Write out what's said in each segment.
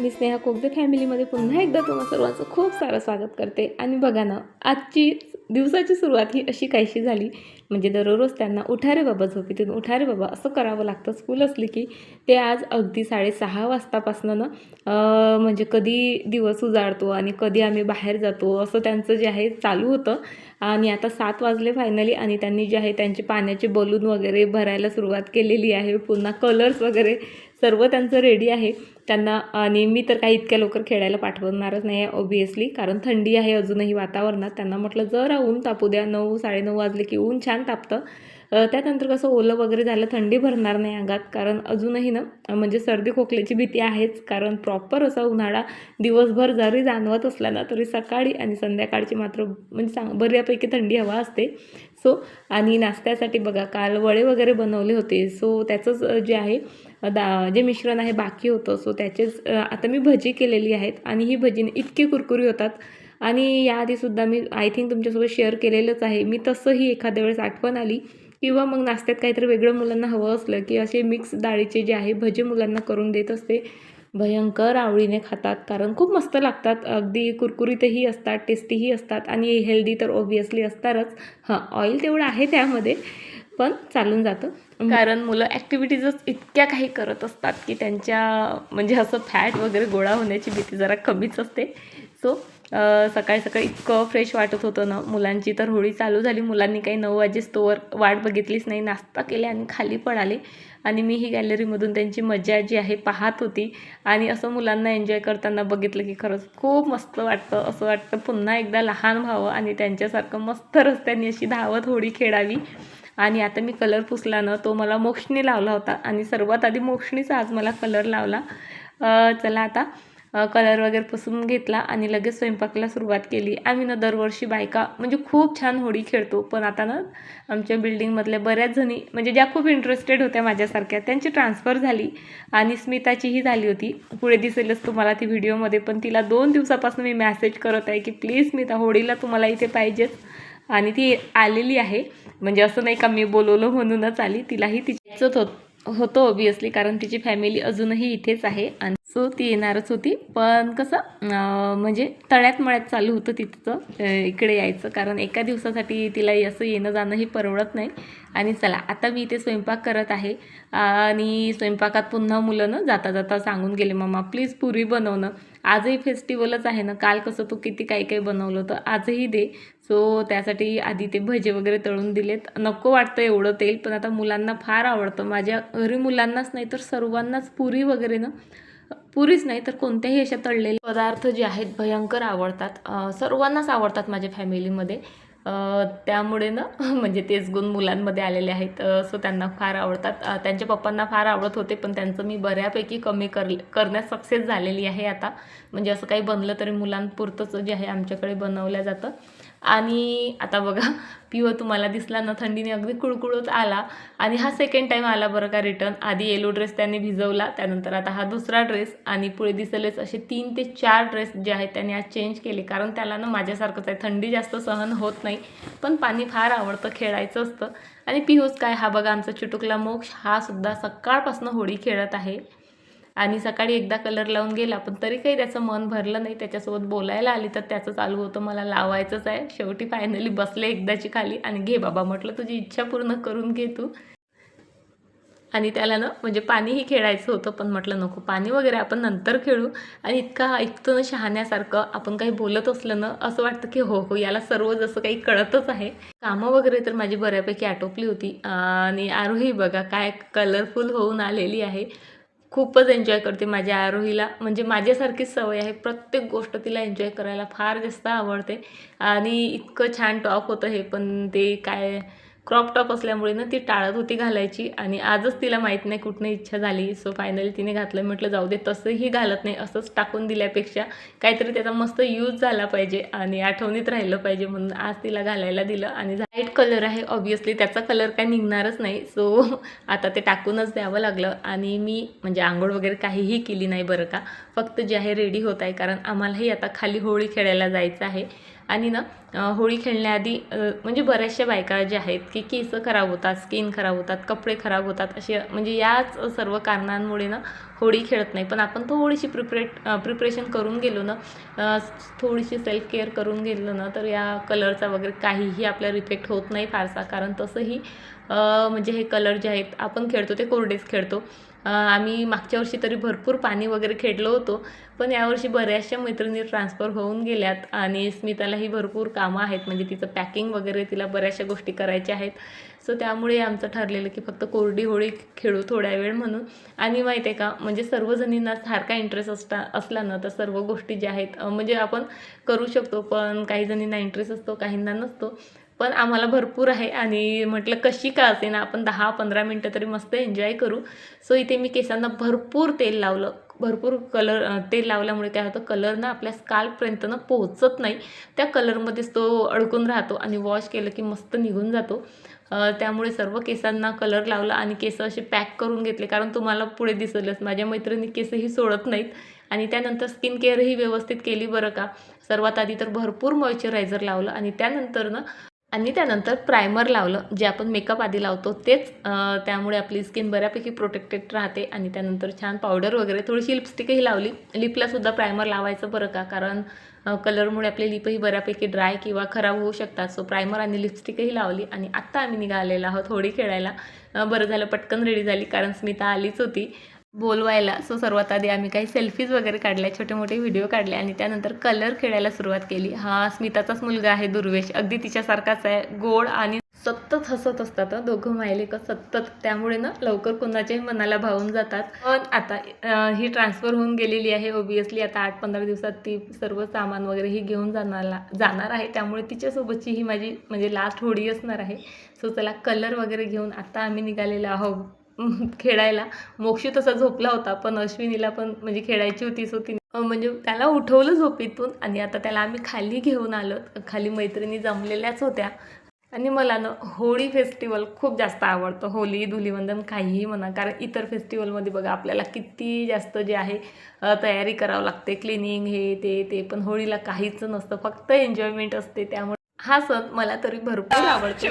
मी स्नेहा कोगदे फॅमिलीमध्ये पुन्हा एकदा तुम्हा सर्वांचं खूप सारं स्वागत करते. आणि बघा ना आजची दिवसाची सुरुवात ही अशी काहीशी झाली. म्हणजे दररोज त्यांना उठारे बाबा झोपेतून उठारे बाबा असं करावं लागतं. स्कूल असली की ते आज अगदी साडेसहा वाजतापासनं ना म्हणजे कधी दिवस उजाडतो आणि कधी आम्ही बाहेर जातो असं त्यांचं जे आहे चालू होतं. आणि आता सात वाजले फायनली आणि त्यांनी जे आहे त्यांचे पाण्याचे बलून वगैरे भरायला सुरुवात केलेली आहे. पुन्हा कलर्स वगैरे सर्व त्यांचं रेडी आहे. त्यांना आणि मी तर काही इतक्या लवकर खेळायला पाठवणारच नाही आहे ऑब्वियसली कारण थंडी आहे अजूनही वातावरणात. त्यांना म्हटलं जरा ऊन तापू द्या. नऊ साडेनऊ वाजले की ऊन छान तापतं. त्यानंतर कसं ओलं वगैरे झालं थंडी भरणार नाही अंगात. कारण अजूनही ना म्हणजे सर्दी खोकल्याची भीती आहेच. कारण प्रॉपर असा उन्हाळा दिवसभर जरी जाणवत असला ना तरी सकाळी आणि संध्याकाळची मात्र म्हणजे चांग बऱ्यापैकी थंडी हवा असते. सो आणि नाश्त्यासाठी बघा काल वडे वगैरे बनवले होते. सो त्याचंच जे आहे दा जे मिश्रण आहे बाकी होतं. सो त्याचेच आता मी भजी केलेली आहेत आणि ही भजी इतकी कुरकुरी होतात. आणि याआधीसुद्धा मी आय थिंक तुमच्यासोबत शेअर केलेलंच आहे. मी तसंही एखाद्या वेळेस आठवण आली किंवा मग नाश्त्यात काहीतरी वेगळं मुलांना हवं असलं की असे मिक्स डाळीचे जे आहे भजे मुलांना करून देत असते. भयंकर आवडीने खातात कारण खूप मस्त लागतात. अगदी कुरकुरीतही असतात टेस्टीही असतात आणि हेल्दी तर ऑब्वियसली असतातच. हां ऑइल तेवढं आहे त्यामध्ये. पण चालून जातं. कारण मुलं ॲक्टिव्हिटीजच इतक्या काही करत असतात की त्यांच्या म्हणजे असं फॅट वगैरे गोळा होण्याची भीती जरा कमीच असते. सो सकाळी सकाळी इतकं फ्रेश वाटत होतं ना मुलांची तर होळी चालू झाली. मुलांनी काही नऊ वाजेस्तोवर वाट बघितलीच नाही नाश्ता केले आणि खाली पडाले आणि मी ही गॅलरीमधून त्यांची मजा जी आहे पाहत होती. आणि असं मुलांना एन्जॉय करताना बघितलं की खरंच खूप मस्त वाटतं. असं वाटतं पुन्हा एकदा लहान व्हावं आणि त्यांच्यासारखं मस्त रस्त्यांनी अशी धावत होळी खेळावी. आणि आता मी कलर पुसला ना तो मला मोक्षणी लावला होता. आणि सर्वात आधी मोक्षणीचा आज मला कलर लावला. चला आता कलर वगैरे पुसून घेतला आणि लगेच स्वयंपाकाला सुरुवात केली. आम्ही ना दरवर्षी बायका म्हणजे खूप छान होळी खेळतो. पण आता ना आमच्या बिल्डिंगमधल्या बऱ्याच जणी म्हणजे ज्या खूप इंटरेस्टेड होत्या माझ्यासारख्या त्यांची ट्रान्सफर झाली. आणि स्मिताचीही झाली होती. पुढे दिसेलच तुम्हाला ती व्हिडिओमध्ये पण तिला दोन दिवसापासून मी मॅसेज करत आहे की प्लीज स्मिता होळीला तुम्हाला इथे पाहिजेच. आणि ती आलेली आहे. म्हणजे असं नाही का मी बोलवलं म्हणूनच आली. तिलाही तिच्याच होत होतं ऑबियसली कारण तिची फॅमिली अजूनही इथेच आहे. आणि सो ती येणारच होती. पण कसं म्हणजे तळ्यात मळ्यात चालू होतं तिथं इकडे यायचं. कारण एका दिवसासाठी तिला असं येणं जाणंही परवडत नाही. आणि चला आता मी इथे स्वयंपाक करत आहे. आणि स्वयंपाकात पुन्हा मुलं ना जाता जाता सांगून गेले मम्मा प्लीज पुरी बनवणं. आजही फेस्टिवलच आहे ना. काल कसं तू किती काही काही बनवलं होतं आजही दे. सो त्यासाठी आधी ते भजे वगैरे तळून दिलेत. नको वाटतं एवढं तेल पण आता मुलांना फार आवडतं. माझ्या घरी मुलांनाच नाही तर सर्वांनाच पुरी वगैरे ना? पुरीच नाही तर कोणत्याही अशा तळलेले पदार्थ जे आहेत भयंकर आवडतात. सर्वांनाच आवडतात माझ्या फॅमिलीमध्ये. त्यामुळे ना म्हणजे तेच गुण मुलांमध्ये आलेले आहेत. सो त्यांना फार आवडतात. त्यांच्या पप्पांना फार आवडत होते पण त्यांचं मी बऱ्यापैकी कमी कर करण्यास सक्सेस झालेली आहे आता. म्हणजे असं काही बनलं तरी मुलांपुरतंच जे आहे आमच्याकडे बनवलं जातं. आणि आता बघा पिओ तुम्हाला दिसला ना थंडीने अगदी कुळकुळत आला. आणि हा सेकंड टाईम आला बरं का रिटर्न आधी येलो ड्रेस त्याने भिजवला त्यानंतर आता हा दुसरा ड्रेस आणि पुढे दिसलेच असे तीन ते चार ड्रेस जे आहेत त्याने आज चेंज केले. कारण त्याला ना माझ्यासारखंच आहे. थंडी जास्त सहन होत नाही. पण पाणी फार आवडतं खेळायचं असतं. आणि पिहूस काय? हा बघा आमचा चिटुकला मोक्ष. हा सुद्धा सकाळपासून होळी खेळत आहे. आणि सकाळी एकदा कलर लावून गेला पण तरी काही त्याचं मन भरलं नाही. त्याच्यासोबत बोलायला आली तर त्याचं चालू होतं मला लावायचंच आहे. शेवटी फायनली बसले एकदाची खाली आणि घे बाबा म्हटलं तुझी इच्छा पूर्ण करून घे तू. आणि त्याला ना म्हणजे पाणीही खेळायचं होतं पण म्हटलं नको पाणी वगैरे आपण नंतर खेळू. आणि इतका ऐकतो ना शहाण्यासारखं आपण काही बोलत असलं ना असं वाटतं की हो हो याला सर्व जसं काही कळतच आहे. कामं वगैरे तर माझी बऱ्यापैकी आटोपली होती. आणि आरोही बघा काय कलरफुल होऊन आलेली आहे. खूपच एन्जॉय करते माझ्या आरोहीला. म्हणजे माझ्यासारखीच सवय आहे प्रत्येक गोष्ट तिला एन्जॉय करायला फार जास्त आवडते. आणि इतकं छान टॉप होतं हे पण ते काय क्रॉप टॉप असल्यामुळे ना ती टाळत होती घालायची आणि आजच तिला माहीत नाही कुठनं इच्छा झाली. सो फायनली तिने घातलं. म्हटलं जाऊ दे तसंही घालत नाही. असंच टाकून दिल्यापेक्षा काहीतरी त्याचा मस्त यूज झाला पाहिजे आणि आठवणीत राहिलं पाहिजे म्हणून आज तिला घालायला दिलं आणि लाइट कलर आहे ऑब्वियसली त्याचा कलर काय निघणारच नाही. सो आता ते टाकूनच द्यावं लागलं आणि मी म्हणजे आंघोळ वगैरे काहीही केली नाही बरं का. फक्त जे आहे रेडी होत आहे कारण आम्हालाही आता खाली होळी खेळायला जायचं आहे. आणि ना होळी खेळण्याआधी म्हणजे बऱ्याचशा बायका ज्या आहेत की केस खराब होतात स्किन खराब होतात कपडे खराब होतात असे म्हणजे याच सर्व कारणांमुळे ना होळी खेळत नाही. पण आपण थोडीशी प्रिपरेट प्रिपरेशन करून गेलो ना थोडीशी सेल्फ केअर करून गेलो ना तर या कलरचा वगैरे काहीही आपल्याला इफेक्ट होत नाही फारसा. कारण तसंही म्हणजे हे कलर जे आहेत आपण खेळतो ते कोरडेच खेळतो. आम्ही मागच्या वर्षी तरी भरपूर पाणी वगैरे खेळलो होतो पण यावर्षी बऱ्याचशा मैत्रिणी ट्रान्सफर होऊन गेल्यात आणि स्मितालाही भरपूर कामं आहेत म्हणजे तिचं पॅकिंग वगैरे तिला बऱ्याचशा गोष्टी करायच्या आहेत. सो त्यामुळे आमचं ठरलेलं की फक्त कोरडी होळी खेळू थोड्या वेळ म्हणून. आणि माहिती आहे का म्हणजे सर्वजणींना सारखा इंटरेस्ट असता असला ना तर सर्व गोष्टी ज्या आहेत म्हणजे आपण करू शकतो पण काही जणींना इंटरेस्ट असतो काहींना नसतो. पण आम्हाला भरपूर आहे आणि म्हटलं कशी का असे ना आपण दहा पंधरा मिनटं तरी मस्त एन्जॉय करू. सो इथे मी केसांना भरपूर तेल लावलं. भरपूर कलर तेल लावल्यामुळे काय होतं कलर ना आपल्या स्काल्पपर्यंत ना पोहोचत नाही. त्या कलरमध्येच तो अडकून राहतो आणि वॉश केलं की मस्त निघून जातो. त्यामुळे सर्व केसांना कलर लावला आणि केस असे पॅक करून घेतले. कारण तुम्हाला पुढे दिसलंच माझ्या मैत्रिणी केसही सोडत नाहीत. आणि त्यानंतर स्किन केअरही व्यवस्थित केली बरं का? सर्वात आधी तर भरपूर मॉइश्चरायझर लावलं आणि त्यानंतर ना आणि त्यानंतर प्रायमर लावलं. जे आपण मेकअप आधी लावतो तेच त्यामुळे आपली स्किन बऱ्यापैकी प्रोटेक्टेड राहते आणि त्यानंतर छान पावडर वगैरे. थोडीशी लिपस्टिकही लावली. लिपलासुद्धा प्रायमर लावायचं बरं का? कारण कलरमुळे आपले लिपही बऱ्यापैकी ड्राय किंवा खराब होऊ शकतात. सो प्रायमर आणि लिपस्टिकही लावली आणि आत्ता आम्ही निघालेलो आहोत होळी खेळायला. बरं झालं पटकन रेडी झाली कारण स्मिता आलीच होती. बोलवायला. सो सर्वात आधी आम्ही काही सेल्फीज वगैरे काढल्या छोटे मोठे व्हिडिओ काढले आणि त्यानंतर कलर खेळायला सुरुवात केली. हा स्मिताचाच मुलगा आहे दुर्वेश. अगदी तिच्यासारखाच आहे गोड आणि सतत हसत असतात दोघं मायले का सतत. त्यामुळे ना लवकर कोणाच्याही मनाला भावून जातात. पण आता ही ट्रान्सफर होऊन गेलेली आहे ओबियसली आता आठ पंधरा दिवसात ती सर्व सामान वगैरे ही घेऊन जाणार जाणार आहे. त्यामुळे तिच्यासोबतची ही माझी म्हणजे लास्ट होडी असणार आहे. सो चला कलर वगैरे घेऊन आता आम्ही निघालेलो आहोत. खेळायला. मोक्षी तसा झोपला होता पण अश्विनीला पण म्हणजे खेळायची होती सो ती म्हणजे त्याला उठवलं झोपेतून आणि आता त्याला आम्ही खाली घेऊन आलो खाली मैत्रिणी जमलेल्याच होत्या. आणि मला ना होळी फेस्टिवल खूप जास्त आवडतं. होळी धुलीवंदन काहीही म्हणा कारण इतर फेस्टिवलमध्ये बघा आपल्याला किती जास्त जे आहे तयारी करावं लागते. क्लिनिंग हे ते ते पण होळीला काहीच नसतं. फक्त एन्जॉयमेंट असते त्यामुळे हा सण मला तरी भरपूर आवडतो.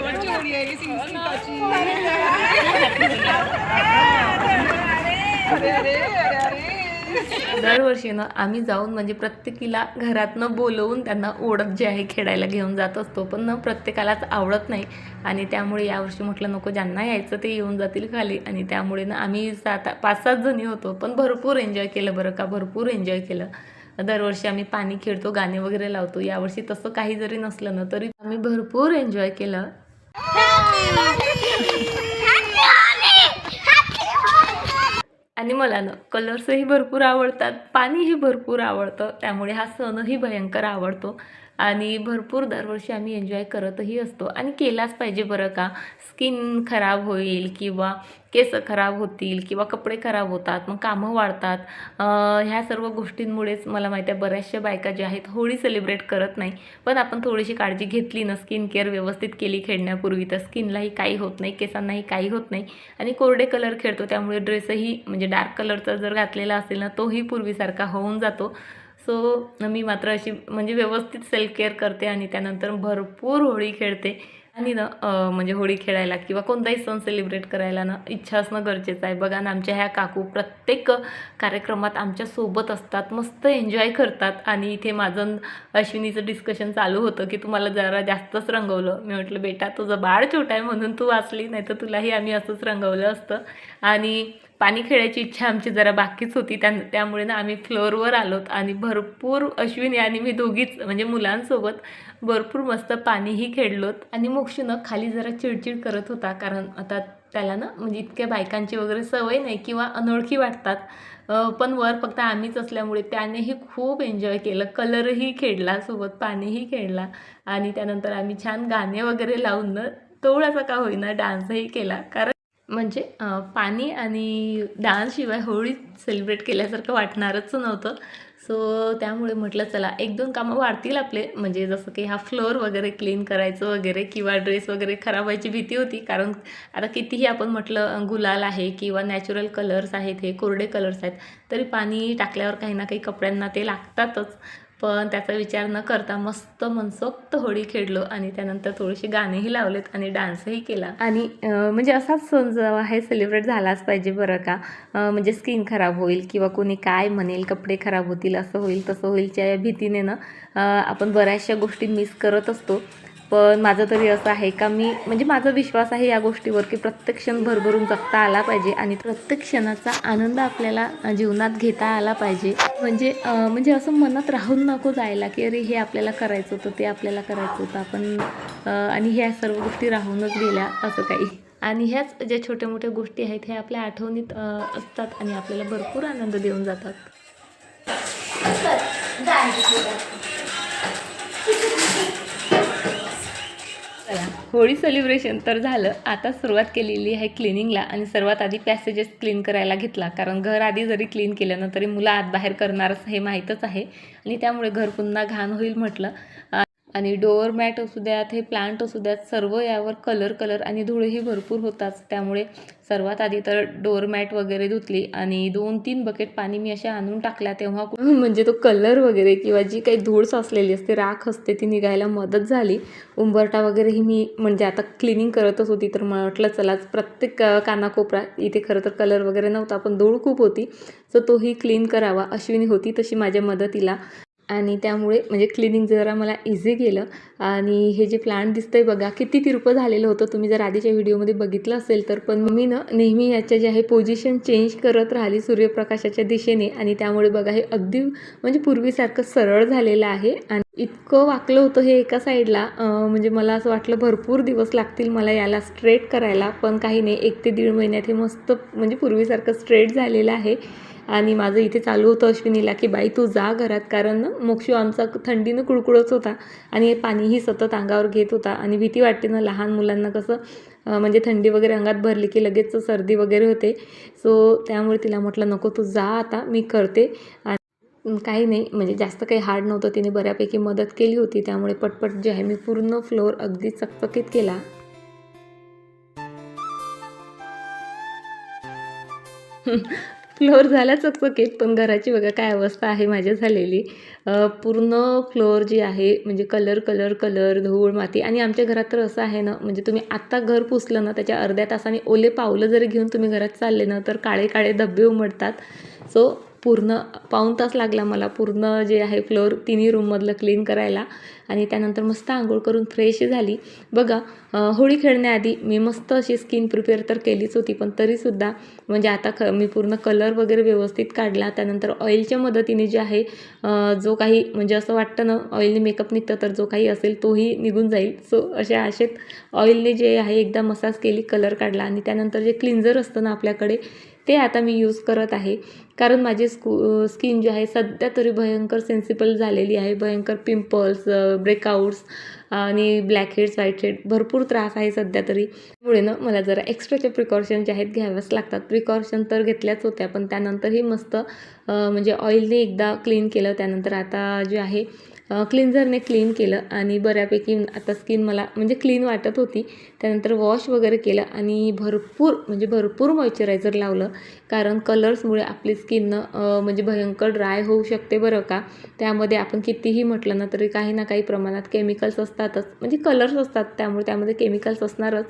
दरवर्षी ना आम्ही जाऊन म्हणजे प्रत्येकीला घरातनं बोलवून त्यांना ओढत जे आहे खेळायला घेऊन जात असतो. पण ना प्रत्येकालाच आवडत नाही. आणि त्यामुळे यावर्षी म्हटलं नको ज्यांना यायचं ते येऊन जातील खाली. आणि त्यामुळे ना आम्ही सात पाच सात जणी होतो. पण भरपूर एन्जॉय केलं बरं का? भरपूर एन्जॉय केलं. दरवर्षी आम्ही पाणी खेळतो गाणे वगैरे लावतो. यावर्षी तसं काही जरी नसलं ना तरी आम्ही भरपूर एन्जॉय केलं. आणि मला ना कलर्सही भरपूर आवडतात. पाणीही भरपूर आवडतं. त्यामुळे हा सणही भयंकर आवडतो. आणि भरपूर दरवर्षी आम्ही एन्जॉय करतही असतो. आणि केलाच पाहिजे बरं का. स्किन खराब होईल किंवा केस खराब होतील किंवा कपडे खराब होतात मग कामं वाढतात. ह्या सर्व गोष्टींमुळेच मला माहिती आहे बऱ्याचशा बायका ज्या आहेत होळी सेलिब्रेट करत नाही. पण आपण थोडीशी काळजी घेतली ना स्किन केअर व्यवस्थित केली खेळण्यापूर्वी तर स्किनलाही काही होत नाही केसांनाही काही होत नाही. आणि कोरडे कलर खेळतो त्यामुळे ड्रेसही म्हणजे डार्क कलरचा जर घातलेला असेल ना तोही पूर्वीसारखा होऊन जातो. सो मी मात्र अशी म्हणजे व्यवस्थित सेल्फ केअर करते आणि त्यानंतर भरपूर होळी खेळते. आणि ना म्हणजे होळी खेळायला किंवा कोणताही सण सेलिब्रेट करायला ना इच्छा असणं गरजेचं आहे. बघा ना आमच्या ह्या काकू प्रत्येक कार्यक्रमात आमच्यासोबत असतात मस्त एन्जॉय करतात. आणि इथे माझं अश्विनीचं डिस्कशन चालू होतं की तुम्हाला जरा जास्तच रंगवलं. मी म्हटलं बेटा तुझं बाळ छोटा आहे म्हणून तू वाचली नाही तर तुलाही आम्ही असंच रंगवलं असतं. आणि पाणी खेळायची इच्छा आमची जरा बाकीच होती. त्या त्यामुळे ना आम्ही फ्लोअरवर आलोत आणि भरपूर अश्विनी आणि मी दोघीच म्हणजे मुलांसोबत भरपूर मस्त पाणीही खेळलोत. आणि मोक्षनं खाली जरा चिडचिड करत होता कारण आता त्याला ना म्हणजे इतक्या बायकांची वगैरे सवय नाही किंवा अनोळखी वाटतात. पण वर फक्त आम्हीच असल्यामुळे त्यानेही खूप एन्जॉय केलं. कलरही खेळला सोबत पाणीही खेळला. आणि त्यानंतर आम्ही छान गाणे वगैरे लावून ना थोडासा का होईना डान्सही केला. कारण म्हणजे पाणी आणि डान्सशिवाय होळी सेलिब्रेट केल्यासारखं वाटणारच नव्हतं. सो त्यामुळे म्हटलं चला एक दोन कामं वाढतील आपले. म्हणजे जसं की हा फ्लोअर वगैरे क्लीन करायचं वगैरे किंवा ड्रेस वगैरे खराब व्हायची भीती होती. कारण आता कितीही आपण म्हटलं गुलाल आहे किंवा नॅचरल कलर्स आहेत हे कोरडे कलर्स आहेत तरी पाणी टाकल्यावर काही ना काही कपड्यांना ते लागतातच. पण त्याचा विचार न करता मस्त मनसोक्त होळी खेळलो आणि त्यानंतर थोडेसे गाणेही लावलेत आणि डान्सही केला. आणि म्हणजे असाच सण जो आहे सेलिब्रेट झालाच पाहिजे बरं का. म्हणजे स्किन खराब होईल किंवा कोणी काय म्हणेल कपडे खराब होतील असं होईल तसं होईलच्या या भीतीने ना आपण बऱ्याचशा गोष्टी मिस करत असतो. पण माझं तरी असं आहे का मी म्हणजे माझा विश्वास आहे या गोष्टीवर की प्रत्येक क्षण भरभरून जगता आला पाहिजे आणि प्रत्येक क्षणाचा आनंद आपल्याला जीवनात घेता आला पाहिजे. म्हणजे म्हणजे असं मनात राहून नको जायला की अरे हे आपल्याला करायचं होतं ते आपल्याला करायचं होतं. आपण आणि ह्या सर्व गोष्टी राहूनच गेल्या असं काही. आणि ह्याच ज्या छोट्या मोठ्या गोष्टी आहेत ह्या आपल्या आठवणीत असतात आणि आपल्याला भरपूर आनंद देऊन जातात. होळी सेलिब्रेशन तर झालं. आता सुरुवात केलेली आहे क्लिनिंगला आणि सर्वात आधी पॅसेजेस क्लीन करायला घेतला. कारण घर आधी जरी क्लीन केलं ना तरी मुलं आत बाहेर करणारच हे माहीतच आहे. आणि त्यामुळे घर पुन्हा घाण होईल म्हटलं. आणि डोअरमॅट असू द्यात हे प्लांट असू द्यात सर्व यावर कलर कलर आणि धुळेही भरपूर होताच त्यामुळे सर्वात आधी तर डोअरमॅट वगैरे धुतली आणि दोन तीन बकेट पाणी मी अशा आणून टाकल्या तेव्हा म्हणजे तो कलर वगैरे किंवा जी काही धूळ साचलेली असते राख असते ती निघायला मदत झाली. उंबरटा वगैरेही मी म्हणजे आता क्लिनिंग करतच होती तर म्हटलं वाटलं चला प्रत्येक कानाकोपरा इथे खरं तर कलर वगैरे नव्हता पण धूळ खूप होती. सो तोही क्लीन करावा अश्विनी होती तशी माझ्या मदतीला. आणि त्यामुळे म्हणजे क्लिनिंग जरा मला इझी गेलं. आणि हे जे प्लांट दिसतंय बघा किती तिरपं झालेलं होतं. तुम्ही जर आधीच्या व्हिडिओमध्ये बघितलं असेल तर पण मी ना नेहमी याच्या जे आहे पोझिशन चेंज करत राहिली सूर्यप्रकाशाच्या दिशेने. आणि त्यामुळे बघा हे अगदी म्हणजे पूर्वीसारखं सरळ झालेलं आहे. आणि इतकं वाकलं होतं हे एका साईडला म्हणजे मला असं वाटलं भरपूर दिवस लागतील मला याला स्ट्रेट करायला. पण काही नाही एक ते दीड महिन्यात हे मस्त म्हणजे पूर्वीसारखं स्ट्रेट झालेलं आहे. आणि माझं इथे चालू होतं अश्विनीला की बाई तू जा घरात. कारण मोक्षू आमचा थंडीनं कुळकुळत होता आणि पाणीही सतत अंगावर घेत होता. आणि भीती वाटते ना लहान मुलांना कसं म्हणजे थंडी वगैरे अंगात भरली की लगेच सर्दी वगैरे होते. सो त्यामुळे तिला म्हटलं नको तू जा आता मी करते. आणि काही नाही म्हणजे जास्त काही हार्ड नव्हतं. तिने बऱ्यापैकी मदत केली होती. त्यामुळे पटपट जे आहे मी पूर्ण फ्लोअर अगदी चकचकीत केला. फ्लोअर झाला चकचकीत पण घराची बघा काय अवस्था आहे माझ्या झालेली. पूर्ण फ्लोअर जी आहे म्हणजे कलर कलर कलर धूळ माती आणि आमच्या घरात तर असं आहे ना म्हणजे तुम्ही आत्ता घर पुसलं ना त्याच्या अर्ध्या तासाने ओले पावलं जरी घेऊन तुम्ही घरात चालले ना तर काळे काळे धब्बे उमटतात. सो पूर्ण पाऊण तास लागला मला पूर्ण जे आहे फ्लोअर तिन्ही रूममधलं क्लीन करायला. आणि त्यानंतर मस्त आंघोळ करून फ्रेश झाली. बघा होळी खेळण्याआधी मी मस्त अशी स्किन प्रिपेअर तर केलीच होती पण तरीसुद्धा म्हणजे आता ख मी पूर्ण कलर वगैरे व्यवस्थित काढला. त्यानंतर ऑइलच्या मदतीने जे आहे जो काही म्हणजे असं वाटतं ना ऑइलने मेकअप निघतं तर जो काही असेल तोही निघून जाईल. सो अशा आशेत ऑइलने जे आहे एकदा मसाज केली कलर काढला. आणि त्यानंतर जे क्लिन्झर असतं ना आपल्याकडे ते आता मी यूज करत आहे. कारण माझी स्कू स्किन जी आहे सध्या तरी भयंकर सेन्सिबल झालेली आहे. भयंकर पिंपल्स ब्रेकआउट्स आणि ब्लॅक हेड्स व्हाईट हेड भरपूर त्रास आहे सध्या तरी. मुळे ना मला जरा एक्स्ट्राचे प्रिकॉशन जे आहेत घ्याव्याच लागतात. प्रिकॉशन तर घेतल्याच होत्या पण त्यानंतरही मस्त म्हणजे ऑइलने एकदा क्लीन केलं. त्यानंतर आता जे आहे क्लिन्झरने क्लीन केलं आणि बऱ्यापैकी आता स्किन मला म्हणजे क्लीन वाटत होती. त्यानंतर वॉश वगैरे केलं आणि भरपूर म्हणजे भरपूर मॉइश्चरायझर लावलं. कारण कलर्समुळे आपली स्किन म्हणजे भयंकर ड्राय होऊ शकते बरं का. त्यामध्ये आपण कितीही म्हटलं ना तरी काही ना काही प्रमाणात केमिकल्स असतातच. म्हणजे कलर्स असतात त्यामुळे त्यामध्ये केमिकल्स असणारच.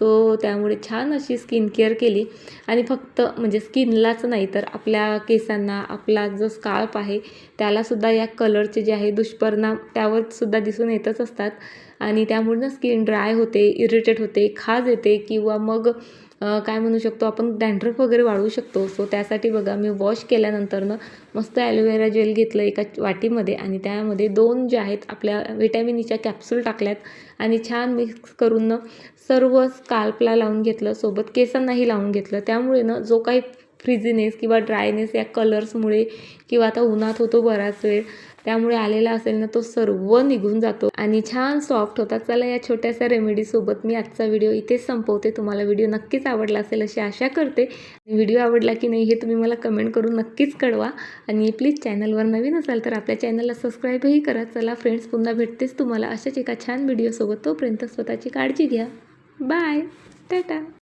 सो त्यामुळे छान अशी स्किन केअर केली. आणि फक्त म्हणजे स्किनलाच नाही तर आपल्या केसांना आपला जो स्काल्प आहे त्यालासुद्धा या कलरचे जे आहे दुष्परिणाम त्यावर सुद्धा दिसून येतच असतात. आणि त्यामुळे ना स्किन ड्राय होते इरिटेट होते खाज येते किंवा मग काय म्हणू शकतो आपण डॅन्ड्रफ वगैरे वाढवू शकतो. सो त्यासाठी बघा मी वॉश केल्यानंतर ना मस्त ॲलोवेरा जेल घेतलं एका वाटीमध्ये आणि त्यामध्ये दोन जे आहेत आपल्या व्हिटॅमिनीच्या कॅप्सूल टाकल्यात आणि छान मिक्स करून ना सर्व स्काल्पला लावून घेतलं सोबत केसांनाही लावून घेतलं. त्यामुळे ना जो काही फ्रिझीनेस किंवा ड्रायनेस या कलर्समुळे किंवा आता उन्हात होतो बराच वेळ त्यामुळे आलेला असेल ना तो सर्व निघून जातो. आणि छान सॉफ्ट होता. चला या छोट्याशा रेमेडीसोबत मी आजचा व्हिडिओ इथेच संपवते. तुम्हाला व्हिडिओ नक्कीच आवडला असेल अशी आशा करते. व्हिडिओ आवडला की नाही हे तुम्ही मला कमेंट करून नक्कीच कळवा. आणि प्लीज चॅनलवर नवीन असाल तर आपल्या चॅनलला सबस्क्राईबही करा. चला फ्रेंड्स पुन्हा भेटतेच तुम्हाला. अशाच एका छान व्हिडिओसोबत तोपर्यंत स्वतःची काळजी घ्या. Bye. Tata.